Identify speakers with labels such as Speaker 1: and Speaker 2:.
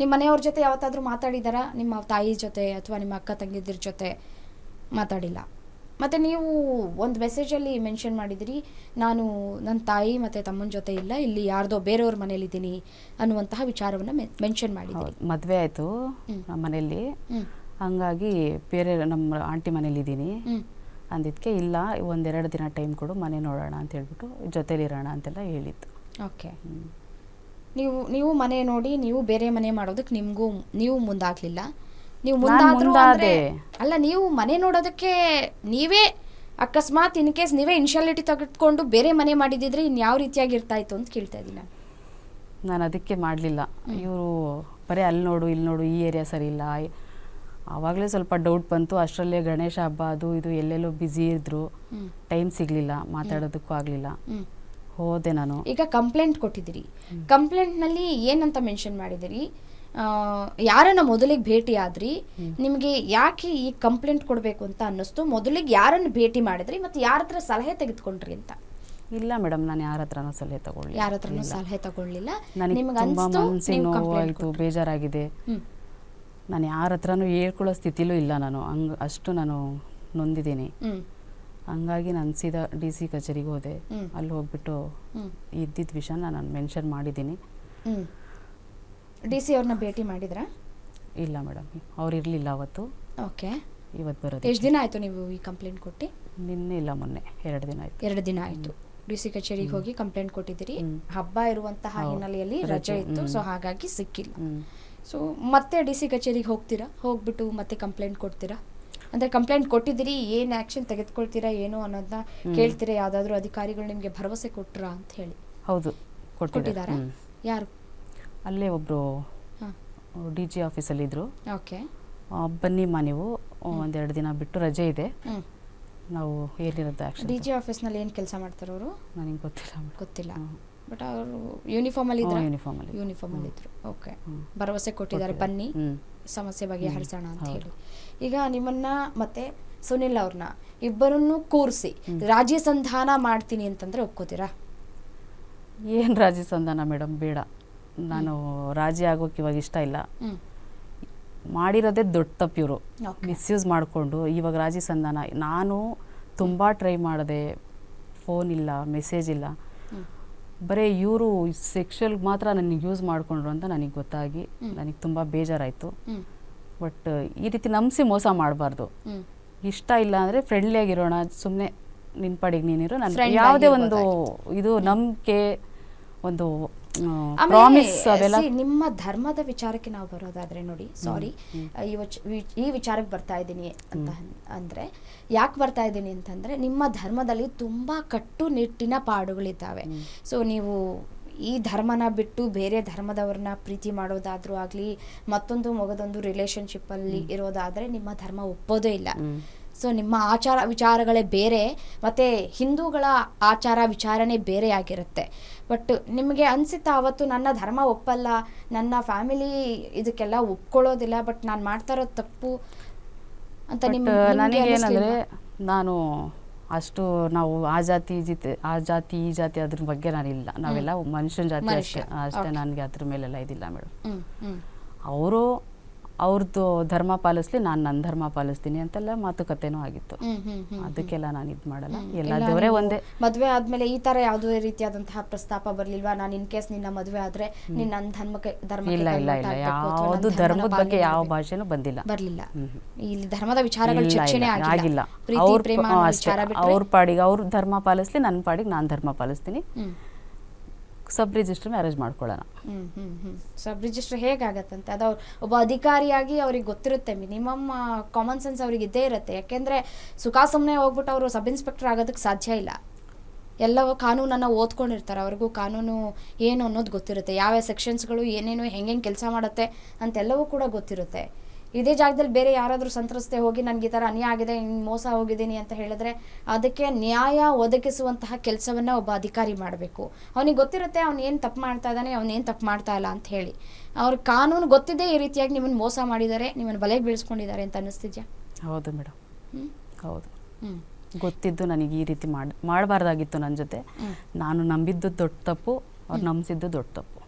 Speaker 1: ನಿಮ್ಮ ಮನೆಯವ್ರ ಜೊತೆ ಯಾವತ್ತಾದ್ರೂ ಮಾತಾಡಿದಾರಾ? ನಿಮ್ಮ ತಾಯಿ ಜೊತೆ ಅಥವಾ ನಿಮ್ಮ ಅಕ್ಕ ತಂಗಿದ್ರ ಜೊತೆ ಮಾತಾಡಿಲ್ಲ. ಮತ್ತು ನೀವು ಒಂದು ಮೆಸೇಜಲ್ಲಿ ಮೆನ್ಷನ್ ಮಾಡಿದಿರಿ ನಾನು ನನ್ನ ತಾಯಿ ಮತ್ತು ತಮ್ಮನ ಜೊತೆ ಇಲ್ಲ ಇಲ್ಲಿ ಯಾರ್ದೋ ಬೇರೆಯವ್ರ ಮನೇಲಿದ್ದೀನಿ ಅನ್ನುವಂತಹ ವಿಚಾರವನ್ನು ಮೆನ್ಷನ್
Speaker 2: ಮಾಡಿದ್ದೀನಿ ಮದುವೆ ಆಯಿತು. ನಮ್ಮ ಮನೆಯಲ್ಲಿ. ಹಂಗಾಗಿ ಬೇರೆ ನಮ್ಮ ಆಂಟಿ ಮನೇಲಿದ್ದೀನಿ
Speaker 1: ಇದ್ದೀನಿ
Speaker 2: ಅಂದಿದ್ದಕ್ಕೆ ಇಲ್ಲ ಒಂದೆರಡು ದಿನ ಟೈಮ್ ಕೊಡು ಮನೆ ನೋಡೋಣ ಅಂತ ಹೇಳ್ಬಿಟ್ಟು ಜೊತೇಲಿರೋಣ ಅಂತೆಲ್ಲ ಹೇಳಿತ್ತು
Speaker 1: ಓಕೆ. ನೀವು ನೀವು ಮನೆ ನೋಡಿ ನೀವು ಬೇರೆ ಮನೆ ಮಾಡೋದಕ್ಕೆ ನಿಮಗೂ ನೀವು ಮುಂದಾಗ್ಲಿಲ್ಲ. ನೀವು ಮುಂದಾದ್ರೂ ಅಂದ್ರೆ- ಅಲ್ಲ ನೀವು ಮನೆ ನೋಡೋದಕ್ಕೆ ನೀವೇ ಅಕಸ್ಮಾತ್ ಇನ್ ಕೇಸ್ ನೀವೇ ಇನ್ಶಾಲಿಟಿ ತೆಗೆದುಕೊಂಡು ಬೇರೆ ಮನೆ ಮಾಡಿದಿದ್ರೆ ಇನ್ ಯಾವ ರೀತಿಯಾಗಿ ಇರ್ತಾ ಇತ್ತು ಅಂತ ಕೇಳ್ತಾ ಇದ್ದೀನಿ ನಾನು.
Speaker 2: ನಾನು ಅದಕ್ಕೆ ಮಾಡಲಿಲ್ಲ. ಇವರು ಬರೀ ಅಲ್ಲಿ ನೋಡು ಇಲ್ಲಿ ನೋಡು ಈ ಏರಿಯಾ ಸರಿ ಇಲ್ಲ. ಆವಾಗಲೇ ಸ್ವಲ್ಪ ಡೌಟ್ ಬಂತು. ಅಷ್ಟರಲ್ಲೇ ಗಣೇಶ ಹಬ್ಬ ಅದು ಇದು ಎಲ್ಲೆಲ್ಲೋ ಬ್ಯುಸಿ ಇದ್ರು. ಟೈಮ್ ಸಿಗಲಿಲ್ಲ. ಮಾತಾಡೋದಕ್ಕೂ ಆಗಲಿಲ್ಲ. ಹೋದೆ ನಾನು.
Speaker 1: ಈಗ ಕಂಪ್ಲೇಂಟ್ ಕೊಟ್ಟಿದ್ದೀರಿ. ಕಂಪ್ಲೇಂಟ್ನಲ್ಲಿ ಏನಂತ ಮೆನ್ಷನ್ ಮಾಡಿದಿರಿ ಯಾರನ್ನ ಮೊದಲಿಗೆ ಭೇಟಿ ಆದ್ರಿ? ನಿಮಗೆ ಯಾಕೆ ಈ ಕಂಪ್ಲೇಂಟ್ ಕೊಡಬೇಕು ಅಂತ ಅನ್ನಿಸ್ತು? ಮೊದಲಿಗೆ ಯಾರನ್ನ ಭೇಟಿ ಮಾಡಿದ್ರಿ ಮತ್ತು ಯಾರ ಹತ್ರ ಸಲಹೆ ತೆಗೆದುಕೊಂಡ್ರಿ ಅಂತ?
Speaker 2: ಇಲ್ಲ ಮೇಡಮ್ ನಾನು ಯಾರ ಹತ್ರನೂ ಸಲಹೆ ತಗೊಳ್ಳಿ
Speaker 1: ಯಾರ ಹತ್ರನೂ ಸಲಹೆ ತಗೊಳ್ಳಿಲ್ಲ.
Speaker 2: ನನಗೆ ಮನಸ್ಸಿಗೆ ನೋವಾಯಿತು ಬೇಜಾರಾಗಿದೆ. ನಾನು ಯಾರ ಹತ್ರನೂ ಹೇಳ್ಕೊಳ್ಳೋ ಸ್ಥಿತಿಲೂ ಇಲ್ಲ ನಾನು. ಹಂಗೆ ಅಷ್ಟು ನಾನು ನೊಂದಿದ್ದೀನಿ. ಹಂಗಾಗಿ ನಾನು ಸೀದಾ ಡಿ ಸಿ ಕಚೇರಿಗೆ ಹೋದೆ. ಅಲ್ಲಿ ಹೋಗ್ಬಿಟ್ಟು ಇದ್ದಿದ್ದ ವಿಷಯನ ನಾನು ಮೆನ್ಷನ್ ಮಾಡಿದ್ದೀನಿ.
Speaker 1: ಡಿ ಸಿ ಅವ್ರನ್ನ ಭೇಟಿ ಮಾಡಿದ್ರಾ?
Speaker 2: ಇಲ್ಲ ಮೇಡಮ್ ಅವ್ರು ಇರಲಿಲ್ಲ ಅವತ್ತು.
Speaker 1: ಓಕೆ.
Speaker 2: ಇವತ್ತು ಬರೋದು
Speaker 1: ಎಷ್ಟು ದಿನ ಆಯ್ತು ನೀವು ಈ ಕಂಪ್ಲೇಂಟ್ ಕೊಟ್ಟು?
Speaker 2: ನಿನ್ನೆ ಇಲ್ಲ ಮೊನ್ನೆ ಎರಡು ದಿನ ಆಯ್ತು.
Speaker 1: ಎರಡು ದಿನ ಆಯ್ತು. ಡಿ ಸಿ ಕಚೇರಿಗೆ ಹೋಗಿ ಕಂಪ್ಲೇಂಟ್ ಕೊಟ್ಟಿದ್ದೀರಿ. ಹಬ್ಬ ಇರುವಂತಹ. ಹಿನ್ನೆಲೆಯಲ್ಲಿ
Speaker 2: ರಜೆ,
Speaker 1: ಇತ್ತು. ಸೊ ಹಾಗಾಗಿ ಸಿಕ್ಕಿಲ್ಲ. ಸೊ ಮತ್ತೆ ಡಿ ಸಿ ಕಚೇರಿಗೆ ಹೋಗ್ತೀರಾ? ಹೋಗ್ಬಿಟ್ಟು ಮತ್ತೆ ಕಂಪ್ಲೇಂಟ್ ಕೊಡ್ತೀರಾ? ಅಂದ್ರೆ ಕಂಪ್ಲೇಂಟ್ ಕೊಟ್ಟಿದ್ದೀರಿ ಏನು ಆ್ಯಕ್ಷನ್ ತೆಗೆದುಕೊಳ್ತೀರಾ ಏನು ಅನ್ನೋದನ್ನ ಕೇಳ್ತೀರಾ ಯಾವುದಾದ್ರೂ ಅಧಿಕಾರಿಗಳು ನಿಮಗೆ ಭರವಸೆ ಕೊಟ್ಟ್ರಾ ಅಂತ ಹೇಳಿ.
Speaker 2: ಹೌದು
Speaker 1: ಕೊಟ್ಟಿದ್ದಾರಾ.
Speaker 2: ಕೊಟ್ಟಿದ್ದಾರೆ?
Speaker 1: ಯಾರು?
Speaker 2: ಅಲ್ಲೇ ಒಬ್ಬರು ಡಿ ಜಿ ಆಫೀಸಲ್ಲಿದ್ದರು
Speaker 1: ಓಕೆ.
Speaker 2: ಮಾ ನೀವು ಒಂದೆರಡು ದಿನ ಬಿಟ್ಟು ರಜೆ ಇದೆ. ನಾವು ಏನಿರುತ್ತೆ ಆ್ಯಕ್ಷನ್
Speaker 1: ಡಿ ಜಿ ಆಫೀಸ್ನಲ್ಲಿ ಏನು ಕೆಲಸ ಮಾಡ್ತಾರೆ ಅವರು
Speaker 2: ನನಗೆ ಗೊತ್ತಿಲ್ಲ. ಮೇಡಮ್
Speaker 1: ಗೊತ್ತಿಲ್ಲ. ಬಟ್ ಅವರು ಯೂನಿಫಾರ್ಮಲ್ಲಿ ಅಲ್ಲಿ
Speaker 2: ಯೂನಿಫಾರ್ಮಲ್ಲಿ
Speaker 1: ಯೂನಿಫಾರ್ಮಲ್ಲಿ ಇದ್ರು ಓಕೆ. ಭರವಸೆ ಕೊಟ್ಟಿದ್ದಾರೆ ಬನ್ನಿ. ಸಮಸ್ಯೆ ಬಗ್ಗೆ ಬಗೆಹರಿಸೋಣ ಅಂತ ಹೇಳಿ. ಈಗ ನಿಮ್ಮನ್ನ ಮತ್ತೆ ಸುನಿಲ್ ಅವ್ರನ್ನ ಇಬ್ಬರನ್ನು ಕೂರಿಸಿ ರಾಜ್ಯ ಸಂಧಾನ ಮಾಡ್ತೀನಿ ಅಂತಂದ್ರೆ ಒಪ್ಕೋತೀರಾ?
Speaker 2: ಏನು ರಾಜಿ ಸಂಧಾನ ಮೇಡಮ್ ಬೇಡ. ನಾನು ರಾಜಿ ಆಗೋಕೆ ಇವಾಗ ಇಷ್ಟ ಇಲ್ಲ. ಮಾಡಿರೋದೇ ದೊಡ್ಡ ತಪ್ಪು ಇವರು. ಮಿಸ್ಯೂಸ್ ಮಾಡಿಕೊಂಡು ಇವಾಗ ರಾಜಿ ಸಂಧಾನ. ನಾನು ತುಂಬ ಟ್ರೈ ಮಾಡಿದೆ ಫೋನ್ ಇಲ್ಲ ಮೆಸೇಜ್ ಇಲ್ಲ. ಬರೀ ಇವರು ಸೆಕ್ಷುವಲ್ ಮಾತ್ರ ನನಗೆ ಯೂಸ್ ಮಾಡಿಕೊಂಡ್ರು ಅಂತ ನನಗೆ ಗೊತ್ತಾಗಿ. ನನಗೆ ತುಂಬ ಬೇಜಾರಾಯಿತು. ಬಟ್ ಈ ರೀತಿ ನಂಬಿಸಿ ಮೋಸ ಮಾಡಬಾರ್ದು. ಇಷ್ಟ ಇಲ್ಲ ಅಂದರೆ ಫ್ರೆಂಡ್ಲಿ ಆಗಿರೋಣ ಸುಮ್ಮನೆ ನಿನ್ನ ಪಾಡಿಗೆ ನೀನಿರು ನಾನು ಯಾವುದೇ ಒಂದು ಇದು ನಂಬಿಕೆ ಒಂದು ಪ್ರಾಮಿಸ್
Speaker 1: ನಿಮ್ಮ ಧರ್ಮದ ವಿಚಾರಕ್ಕೆ ನಾವು ಬರೋದಾದ್ರೆ ನೋಡಿ ಸಾರಿ ಈ ವಚ್- ಈ ವಿಚಾರಕ್ಕೆ ಬರ್ತಾ ಇದ್ದೀನಿ ಅಂತ ಅಂದ್ರೆ ಯಾಕೆ ಬರ್ತಾ ಇದ್ದೀನಿ ಅಂತಂದ್ರೆ ನಿಮ್ಮ ಧರ್ಮದಲ್ಲಿ ತುಂಬಾ ಕಟ್ಟುನಿಟ್ಟಿನ ಪಾಡುಗಳಿದ್ದಾವೆ. ಸೊ ನೀವು ಈ ಧರ್ಮನ ಬಿಟ್ಟು ಬೇರೆ ಧರ್ಮದವ್ರನ್ನ ಪ್ರೀತಿ ಮಾಡೋದಾದ್ರೂ ಆಗ್ಲಿ ಮತ್ತೊಂದು ಮಗದೊಂದು ರಿಲೇಶನ್ಶಿಪ್ ಅಲ್ಲಿ ಇರೋದಾದ್ರೆ ನಿಮ್ಮ ಧರ್ಮ ಒಪ್ಪೋದೇ ಇಲ್ಲ. ಸೊ ನಿಮ್ಮ ಆಚಾರ ವಿಚಾರಗಳೇ ಬೇರೆ ಮತ್ತು ಹಿಂದೂಗಳ ಆಚಾರ ವಿಚಾರನೇ ಬೇರೆ ಆಗಿರುತ್ತೆ ಬಟ್ ನಿಮಗೆ ಅನಿಸುತ್ತಾ ಅವತ್ತು ನನ್ನ ಧರ್ಮ ಒಪ್ಪಲ್ಲ ನನ್ನ ಫ್ಯಾಮಿಲಿ ಇದಕ್ಕೆಲ್ಲ ಒಪ್ಕೊಳ್ಳೋದಿಲ್ಲ ಬಟ್ ನಾನು ಮಾಡ್ತಾ ಇರೋದು ತಪ್ಪು ಅಂತ ನಿಮ್ಮ ನಿಮ್ಗೆ
Speaker 2: ನನಗೇನಂದರೆ? ನಾನು ಅಷ್ಟು ನಾವು ಆ ಜಾತಿ ಜಾತಿ ಆ ಜಾತಿ ಈ ಜಾತಿ ಅದ್ರ ಬಗ್ಗೆ ನಾನು ಇಲ್ಲ ನಾವೆಲ್ಲ ಮನುಷ್ಯನ ಜಾತಿ. ಅಷ್ಟೇ ಅಷ್ಟೇ. ನನಗೆ ಅದ್ರ ಮೇಲೆಲ್ಲ ಇದಿಲ್ಲ ಮೇಡಮ್ ಅವರು ಅವ್ರದ್ದು ಧರ್ಮ ಪಾಲಿಸ್ಲಿ ನಾನು ನನ್ನ ಧರ್ಮ ಪಾಲಿಸ್ತೀನಿ ಅಂತೆಲ್ಲ ಮಾತುಕತೆನೂ ಆಗಿತ್ತು. ಅದಕ್ಕೆಲ್ಲ ನಾನು ಇದು ಮಾಡಲ್ಲ. ಎಲ್ಲ ದೇವರೇ ಒಂದೇ.
Speaker 1: ಮದುವೆ ಆದ್ಮೇಲೆ ಈ ತರ ಯಾವುದೇ ರೀತಿಯಾದಂತಹ ಪ್ರಸ್ತಾಪ ಬರ್ಲಿಲ್ವಾ? ನಾನು ಇನ್ ಕೇಸ್ ನಿನ್ನ ಮದುವೆ ಆದ್ರೆ ನಿನ್ನ ನನ್ನ ಧರ್ಮಕ್ಕೆ ಧರ್ಮ
Speaker 2: ಇಲ್ಲ ಇಲ್ಲ ಇಲ್ಲ. ಯಾವುದು ಧರ್ಮದ ಬಗ್ಗೆ ಯಾವ. ಭಾಷೆನೂ ಬಂದಿಲ್ಲ.
Speaker 1: ಬರ್ಲಿಲ್ಲ. ಇಲ್ಲಿ ಧರ್ಮದ ವಿಚಾರಗಳು ಚರ್ಚೆನೆ ಆಗಿಲ್ಲ.
Speaker 2: ಅವ್ರ ಅವ್ರ ಪಾಡಿಗೆ ಅವ್ರ ಧರ್ಮ ಪಾಲಿಸ್ಲಿ ನನ್ನ ಪಾಡಿಗೆ ನಾನು ಧರ್ಮ ಪಾಲಿಸ್ತೀನಿ. ಸಬ್ ರಿಜಿಸ್ಟರ್ ಮ್ಯಾರೇಜ್ ಮಾಡ್ಕೊಳ್ಳೋಣ.
Speaker 1: ಸಬ್ ರಿಜಿಸ್ಟರ್ ಹೇಗಾಗತ್ತಂತೆ? ಅದು ಅವ್ರು ಒಬ್ಬ ಅಧಿಕಾರಿಯಾಗಿ ಅವ್ರಿಗೆ ಗೊತ್ತಿರುತ್ತೆ, ಮಿನಿಮಮ್ ಕಾಮನ್ ಸೆನ್ಸ್ ಅವ್ರಿಗೆ ಇದ್ದೇ ಇರುತ್ತೆ. ಯಾಕೆಂದ್ರೆ ಸುಖ ಸುಮ್ಮನೆ ಹೋಗ್ಬಿಟ್ಟು ಅವರು ಸಬ್ ಇನ್ಸ್ಪೆಕ್ಟರ್ ಆಗೋದಕ್ಕೆ ಸಾಧ್ಯ ಇಲ್ಲ. ಎಲ್ಲವೂ ಕಾನೂನನ್ನು ಓದ್ಕೊಂಡಿರ್ತಾರೆ, ಅವ್ರಿಗೂ ಕಾನೂನು ಏನು ಅನ್ನೋದು ಗೊತ್ತಿರುತ್ತೆ. ಯಾವ ಸೆಕ್ಷನ್ಸ್ಗಳು ಏನೇನು ಹೆಂಗೆ ಕೆಲಸ ಮಾಡುತ್ತೆ ಅಂತೆಲ್ಲವೂ ಕೂಡ ಗೊತ್ತಿರುತ್ತೆ. ಇದೇ ಜಾಗದಲ್ಲಿ ಬೇರೆ ಯಾರಾದರೂ ಸಂತ್ರಸ್ತೆ ಹೋಗಿ ನನಗೆ ಈ ಥರ ಅನ್ಯಾಯ ಆಗಿದೆ ಮೋಸ ಹೋಗಿದ್ದೀನಿ ಅಂತ ಹೇಳಿದ್ರೆ ಅದಕ್ಕೆ ನ್ಯಾಯ ಒದಗಿಸುವಂತಹ ಕೆಲಸವನ್ನು ಒಬ್ಬ ಅಧಿಕಾರಿ ಮಾಡಬೇಕು. ಅವನಿಗೆ ಗೊತ್ತಿರುತ್ತೆ ಅವ್ನು ಏನು ತಪ್ಪು ಮಾಡ್ತಾ ಇದ್ದಾನೆ ಅವ್ನು ಏನು ತಪ್ಪು ಮಾಡ್ತಾ ಇಲ್ಲ ಅಂತ ಹೇಳಿ. ಅವ್ರ ಕಾನೂನು ಗೊತ್ತಿದೆ ಈ ರೀತಿಯಾಗಿ ನಿಮ್ಮನ್ನು ಮೋಸ ಮಾಡಿದ್ದಾರೆ ನಿಮ್ಮನ್ನು ಬಲೆಗೆ ಬೀಳಿಸ್ಕೊಂಡಿದ್ದಾರೆ ಅಂತ ಅನ್ನಿಸ್ತಿದ್ಯಾ?
Speaker 2: ಹೌದು ಮೇಡಮ್ ಹೌದು. ಗೊತ್ತಿದ್ದು ನನಗೆ ಈ ರೀತಿ ಮಾಡಿ ಮಾಡಬಾರ್ದಾಗಿತ್ತು ನನ್ನ ಜೊತೆ. ನಾನು ನಂಬಿದ್ದು ದೊಡ್ಡ ತಪ್ಪು ಅವ್ರು ನಂಬಿಸಿದ್ದು ದೊಡ್ಡ ತಪ್ಪು.